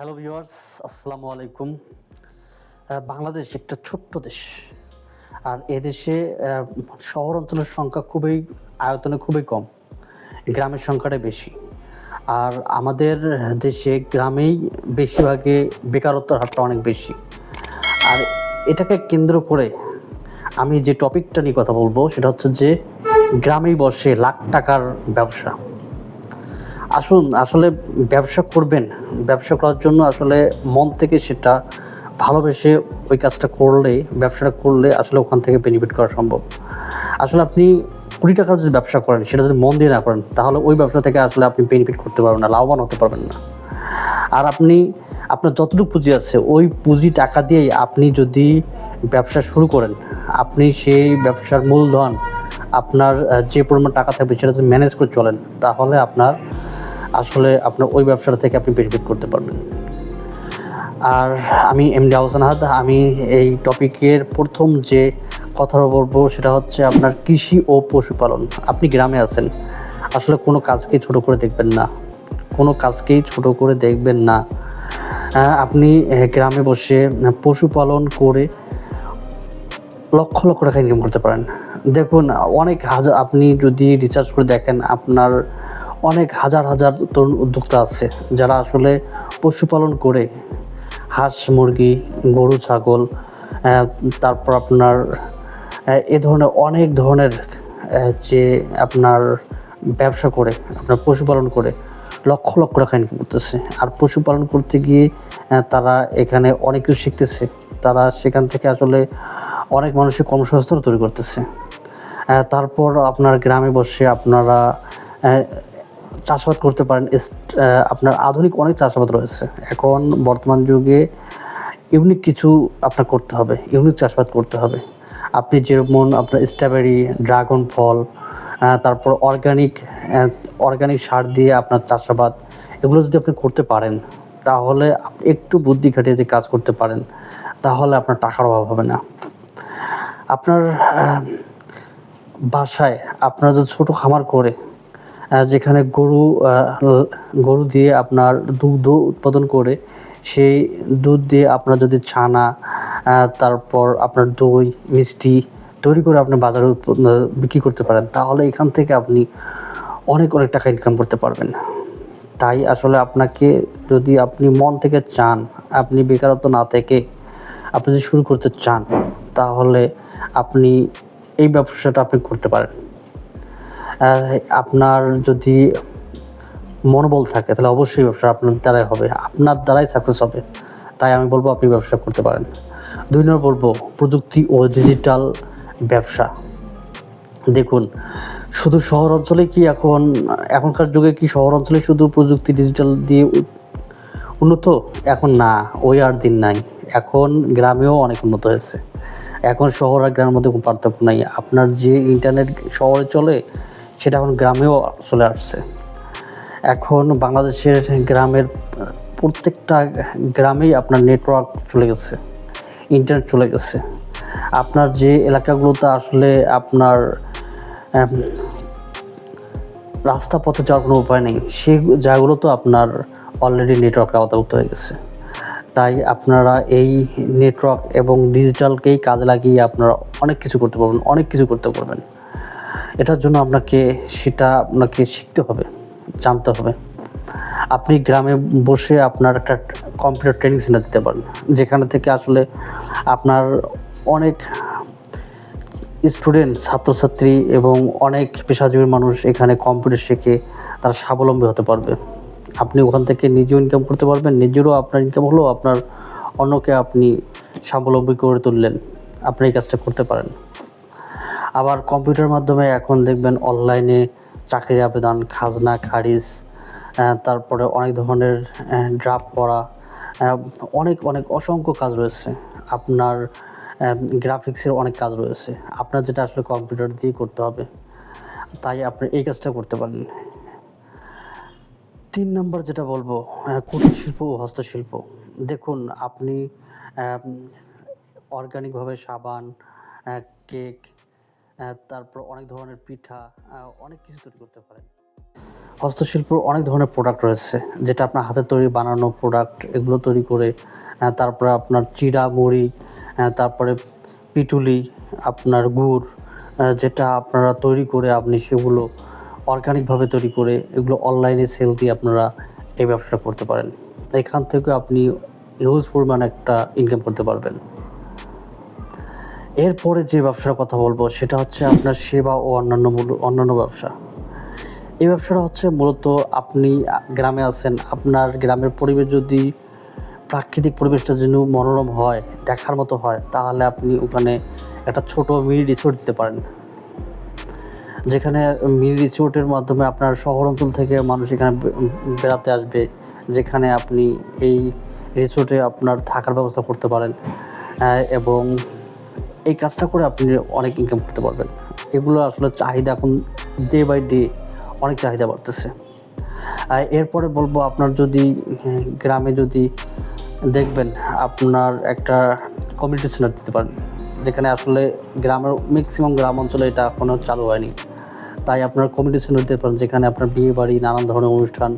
Hello viewers আসসালামু আলাইকুম বাংলাদেশ একটা ছোট্ট দেশ। আর এদেশে শহর অঞ্চলের সংখ্যা খুবই, আয়তনে খুবই কম। গ্রামের সংখ্যাটা বেশি। আর আমাদের দেশে গ্রামেই বেশিরভাগে বেকারত্বের হারটা অনেক বেশি। আর এটাকে কেন্দ্র করে আমি যে টপিকটা নিয়ে কথা বলব, সেটা হচ্ছে যে, গ্রামেই বসে লাখ টাকার ব্যবসা। আসুন, আসলে ব্যবসা করবেন, ব্যবসা করার জন্য আসলে মন থেকে সেটা ভালোবেসে ওই কাজটা করলে ব্যবসাটা করলে আসলে ওখান থেকে বেনিফিট করা সম্ভব। আসলে আপনি কুড়ি টাকার যদি ব্যবসা করেন, সেটা যদি মন দিয়ে না করেন, তাহলে ওই ব্যবসা থেকে আসলে আপনি বেনিফিট করতে পারবেন না, লাভবান হতে পারবেন না। আর আপনি, আপনার যতটুকু পুঁজি আছে, ওই পুঁজি টাকা দিয়েই আপনি যদি ব্যবসা শুরু করেন, আপনি সেই ব্যবসার মূলধন আপনার যে পরিমাণ টাকা থাকবে সেটা যদি ম্যানেজ করে চলেন, তাহলে আপনার আসলে আপনার ওই ব্যবসাটা থেকে আপনি বেনিফিট করতে পারবেন। আর আমি এমডি আহসান আহাদ, আমি এই টপিকের প্রথম যে কথা বলব সেটা হচ্ছে আপনার কৃষি ও পশুপালন। আপনি গ্রামে আছেন, আসলে কোনো কাজকে ছোট করে দেখবেন না। কোনো কাজকেই ছোট করে দেখবেন না। আপনি গ্রামে বসে পশুপালন করে লক্ষ লক্ষ টাকা ইনকাম করতে পারেন। দেখুন, অনেক হাজার আপনি যদি রিসার্চ করে দেখেন, আপনার অনেক হাজার হাজার তরুণ উদ্যোক্তা আছে যারা আসলে পশুপালন করে হাঁস, মুরগি, গরু, ছাগল তারপর আপনার এ ধরনের অনেক ধরনের যে আপনার ব্যবসা করে, আপনার পশুপালন করে, লক্ষ লক্ষ টাকা ইনকাম করতেছে। আর পশুপালন করতে গিয়ে তারা এখানে অনেক কিছু শিখতেছে। তারা সেখান থেকে আসলে অনেক মানুষের কর্মসংস্থান তৈরি করতেছে। তারপর আপনার গ্রামে বসে আপনারা চাষাবাদ করতে পারেন আপনার আধুনিক অনেক চাষাবাদ রয়েছে। এখন বর্তমান যুগে ইউনিক কিছু আপনার করতে হবে ইউনিক চাষাবাদ করতে হবে। আপনি যেমন আপনার স্ট্রবেরি ড্রাগন ফল তারপর অর্গানিক অর্গানিক সার দিয়ে আপনার চাষাবাদ, এগুলো যদি আপনি করতে পারেন, তাহলে একটু বুদ্ধি খাটিয়ে যে কাজ করতে পারেন, তাহলে আপনার টাকার অভাব হবে না। আপনার বাসায় আপনারা যদি ছোটো খামার করে যেখানে গরু গরু দিয়ে আপনার দুগ্ধ উৎপাদন করে, সেই দুধ দিয়ে আপনার যদি ছানা তারপর আপনার দই, মিষ্টি তৈরি করে আপনি বাজারে বিক্রি করতে পারেন, তাহলে এখান থেকে আপনি অনেক অনেক টাকা ইনকাম করতে পারবেন। তাই আসলে আপনাকে যদি আপনি মন থেকে চান, আপনি বেকারত্ব না থেকে আপনি যদি শুরু করতে চান, তাহলে আপনি এই ব্যবসাটা আপনি করতে পারেন। আপনার যদি মনোবল থাকে, তাহলে অবশ্যই ব্যবসা আপনার দ্বারাই হবে। আপনার দ্বারাই সাকসেস হবে। তাই আমি বলব, আপনি ব্যবসা করতে পারেন। দুই নম্বর বলব, প্রযুক্তি ও ডিজিটাল ব্যবসা। দেখুন, শুধু শহর অঞ্চলে কি এখন, এখনকার যুগে কি শহর অঞ্চলে শুধু প্রযুক্তি ডিজিটাল দিয়ে উন্নত? এখন না, ওই আর দিন নাই। এখন গ্রামেও অনেক উন্নত হয়েছে। এখন শহর আর গ্রামের মধ্যে কোনো পার্থক্য নাই। আপনার যে ইন্টারনেট শহরে চলে সেটা এখন গ্রামেও চলে আসছে। এখন বাংলাদেশের গ্রামের প্রত্যেকটা গ্রামেই আপনার নেটওয়ার্ক চলে গেছে ইন্টারনেট চলে গেছে। আপনার যে এলাকাগুলোতে আসলে আপনার রাস্তা পথে যাওয়ার কোনো উপায় নেই, সেই জায়গাগুলো তো আপনার অলরেডি নেটওয়ার্ক আওতাভুক্ত হয়ে গেছে। তাই আপনারা এই নেটওয়ার্ক এবং ডিজিটালকেই কাজে লাগিয়ে আপনারা অনেক কিছু করতে পারবেন, অনেক কিছু করতে পারবেন। এটার জন্য আপনাকে সেটা আপনাকে শিখতে হবে, জানতে হবে। আপনি গ্রামে বসে আপনার একটা কম্পিউটার ট্রেনিং সেন্টার দিতে পারেন, যেখানে থেকে আসলে আপনার অনেক স্টুডেন্ট ছাত্রছাত্রী এবং অনেক পেশাজীবী মানুষ এখানে কম্পিউটার শিখে তারা স্বাবলম্বী হতে পারবে। আপনি ওখান থেকে নিজেও ইনকাম করতে পারবেন, নিজেরও আপনার ইনকাম হলো আপনার অন্যকে আপনি স্বাবলম্বী করে তুললেন, আপনি এই কাজটা করতে পারেন। আবার কম্পিউটার মাধ্যমে এখন দেখবেন অনলাইনে চাকরির আবেদন, খাজনা, খারিজ তারপরে অনেক ধরনের ড্রাফট করা অনেক অনেক অসংখ্য কাজ রয়েছে। আপনার গ্রাফিক্সের অনেক কাজ রয়েছে। আপনার যেটা আসলে কম্পিউটার দিয়ে করতে হবে, তাই আপনি এই কাজটা করতে পারেন। তিন নম্বর যেটা বলব কুটির শিল্প ও হস্তশিল্প। দেখুন, আপনি অর্গানিকভাবে সাবান কেক তারপর অনেক ধরনের পিঠা অনেক কিছু তৈরি করতে পারেন। হস্তশিল্পর অনেক ধরনের প্রোডাক্ট রয়েছে, যেটা আপনার হাতে তৈরি বানানো প্রোডাক্ট এগুলো তৈরি করে তারপরে আপনার চিড়া মুড়ি তারপরে পিটুলি, আপনার গুড় যেটা আপনারা তৈরি করে আপনি সেগুলো অর্গানিকভাবে তৈরি করে এগুলো অনলাইনে সেল দিয়ে আপনারা এই ব্যবসাটা করতে পারেন। এখান থেকে আপনি হিউজ পরিমাণ একটা ইনকাম করতে পারবেন। এরপরে যে ব্যবসার কথা বলব, সেটা হচ্ছে আপনার সেবা ও অন্যান্য অন্যান্য ব্যবসা। এই ব্যবসাটা হচ্ছে মূলত আপনি গ্রামে আছেন, আপনার গ্রামের পরিবেশ যদি, প্রাকৃতিক পরিবেশটা যেন মনোরম হয়, দেখার মতো হয়, তাহলে আপনি ওখানে একটা ছোট মিনি রিসোর্ট দিতে পারেন। যেখানে মিনি রিসোর্টের মাধ্যমে আপনার শহর অঞ্চল থেকে মানুষ এখানে বেড়াতে আসবে, যেখানে আপনি এই রিসোর্টে আপনার থাকার ব্যবস্থা করতে পারেন। এবং এই কাজটা করে আপনি অনেক ইনকাম করতে পারবেন। এগুলো আসলে চাহিদা এখন ডে বাই ডে অনেক চাহিদা বাড়তেছে। আর এরপরে বলব আপনার যদি হ্যাঁ, গ্রামে যদি দেখবেন আপনার একটা কমিউনিটি সেন্টার দিতে পারেন যেখানে আসলে গ্রামের ম্যাক্সিমাম গ্রাম অঞ্চলে এটা এখনও চালু হয়নি। তাই আপনার কমিউনিটি সেন্টার দিতে পারেন যেখানে আপনার বিয়ে বাড়ি নানান ধরনের অনুষ্ঠান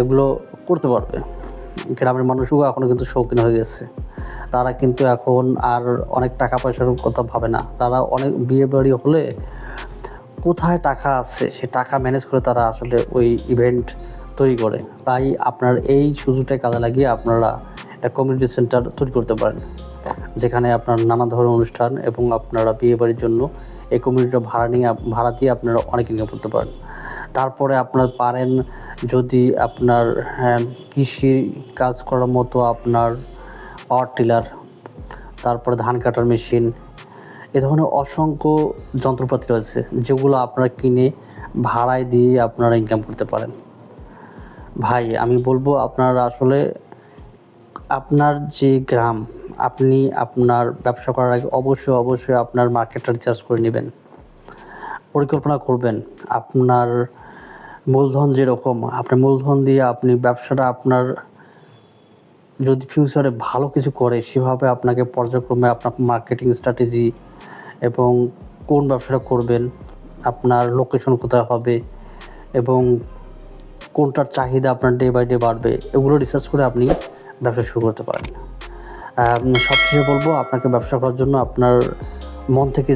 এগুলো করতে পারবে। গ্রামের মানুষও এখনও কিন্তু শৌখিন হয়ে গেছে। তারা কিন্তু এখন আর অনেক টাকা পয়সার কথা ভাবে না। তারা অনেক বিয়ে বাড়ি হলে কোথায় টাকা আছে সে টাকা ম্যানেজ করে তারা আসলে ওই ইভেন্ট তৈরি করে। তাই আপনার এই সুযোগটা কাজে লাগিয়ে আপনারা একটা কমিউনিটি সেন্টার তৈরি করতে পারেন যেখানে আপনার নানা ধরনের অনুষ্ঠান এবং আপনারা বিয়ে বাড়ির জন্য এই কমিউনিটিটা ভাড়া নিয়ে ভাড়া দিয়ে আপনারা অনেক ইনকাম করতে পারেন। তারপরে আপনার পারেন যদি আপনার হ্যাঁ, কৃষি কাজ করার মতো আপনার পাওয়ার টিলার, তারপরে ধান কাটার মেশিন, এ ধরনের অসংখ্য যন্ত্রপাতি রয়েছে যেগুলো আপনারা কিনে ভাড়ায় দিয়ে আপনারা ইনকাম করতে পারেন। ভাই, আমি বলব আপনারা আসলে আপনার যে গ্রাম, আপনি আপনার ব্যবসা করার আগে অবশ্যই অবশ্যই আপনার মার্কেটটা রিচার্জ করে নেবেন, পরিকল্পনা করবেন। আপনার মূলধন যেরকম, আপনার মূলধন দিয়ে আপনি ব্যবসাটা আপনার যদি ফিউচারে ভালো কিছু করে, সেভাবে আপনাকে পর্যায়ক্রমে আপনার মার্কেটিং স্ট্র্যাটেজি এবং কোন ব্যবসাটা করবেন, আপনার লোকেশন কোথায় হবে এবং কোনটার চাহিদা আপনার ডে বাই ডে বাড়বে, এগুলো রিসার্চ করে আপনি ব্যবসা শুরু করতে পারেন। সবশেষে বলব, আপনাকে ব্যবসা করার জন্য আপনার মন থেকে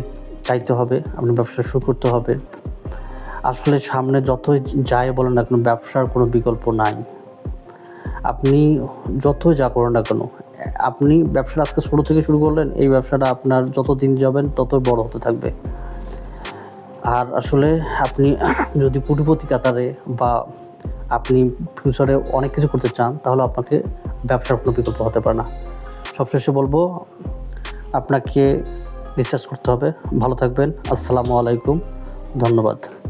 চাইতে হবে, আপনি ব্যবসা শুরু করতে হবে। আসলে সামনে যতই যায় বলেন না কোনো, ব্যবসার কোনো বিকল্প নাই। আপনি যতই যা করেন না কেন, আপনি ব্যবসাটা আজকে ছোটো থেকে শুরু করলেন, এই ব্যবসাটা আপনার যত দিন যাবেন ততই বড় হতে থাকবে। আর আসলে আপনি যদি কোটিপতি কাতারে বা আপনি ফিউচারে অনেক কিছু করতে চান, তাহলে আপনাকে ব্যবসার কোনো বিকল্প হতে পারে না। সবশেষে বলব, আপনাকে রিসার্চ করতে হবে। ভালো থাকবেন। আসসালামু আলাইকুম। ধন্যবাদ।